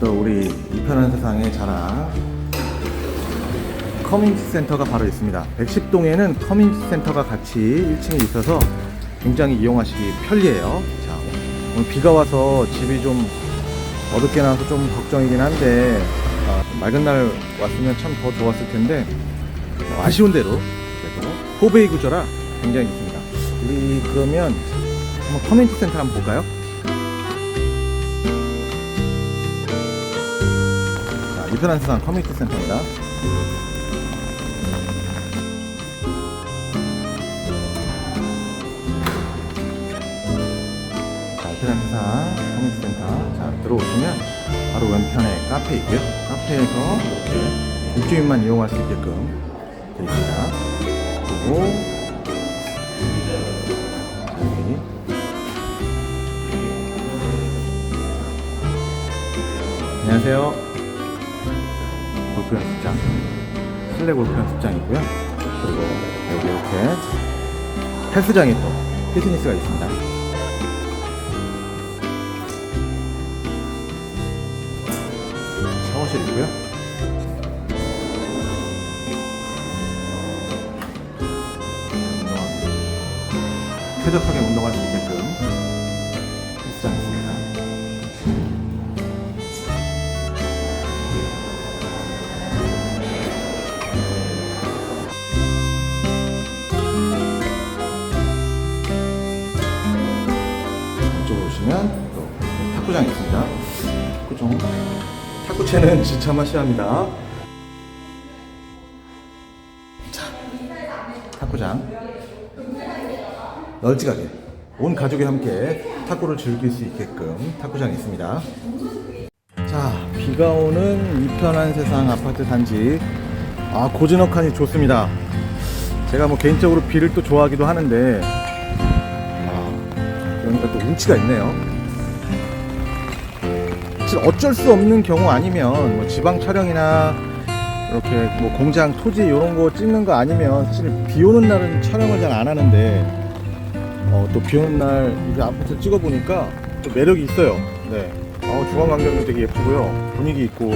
또 우리 이 편한 세상의 자랑 커뮤니티 센터가 바로 있습니다. 110동에는 커뮤니티 센터가 같이 1층에 있어서 굉장히 이용하시기 편리해요. 자, 오늘 비가 와서 집이 좀 어둡게 나와서 좀 걱정이긴 한데 아, 맑은 날 왔으면 참 더 좋았을 텐데 어, 아쉬운 대로 그래도 포베이 구조라 굉장히 좋습니다. 우리 그러면 한번 커뮤니티 센터 한번 볼까요? 자, 이편한 세상 커뮤니티 센터입니다. 자, 이편한 세상 커뮤니티 센터. 자, 들어오시면 바로 왼편에 카페 있고요. 카페에서 입주민만 이용할 수 있게끔 되어 있습니다. 그리고 안녕하세요. 골프 연습장, 실내 골프 연습장이고요. 그리고 여기 이렇게 헬스장이 또 피트니스가 있습니다. 샤워실 있고요. 쾌적하게 운동할 수 있게끔 오시면 또 탁구장이 있습니다. 탁구장. 탁구채는 지참하 시합니다. 자, 탁구장. 널찍하게 온 가족이 함께 탁구를 즐길 수 있게끔 탁구장이 있습니다. 자, 비가 오는 이 편한 세상 아파트 단지. 아, 고즈넉하니 좋습니다. 제가 뭐 개인적으로 비를 또 좋아하기도 하는데, 운치가 있네요. 어쩔 수 없는 경우 아니면 뭐 지방 촬영이나 이렇게 뭐 공장 토지 이런 거 찍는 거 아니면 사실 비 오는 날은 촬영을 잘 안 하는데 어, 또 비 오는 날 이제 아파트 찍어 보니까 또 매력이 있어요. 네. 어, 중앙광장도 되게 예쁘고요. 분위기 있고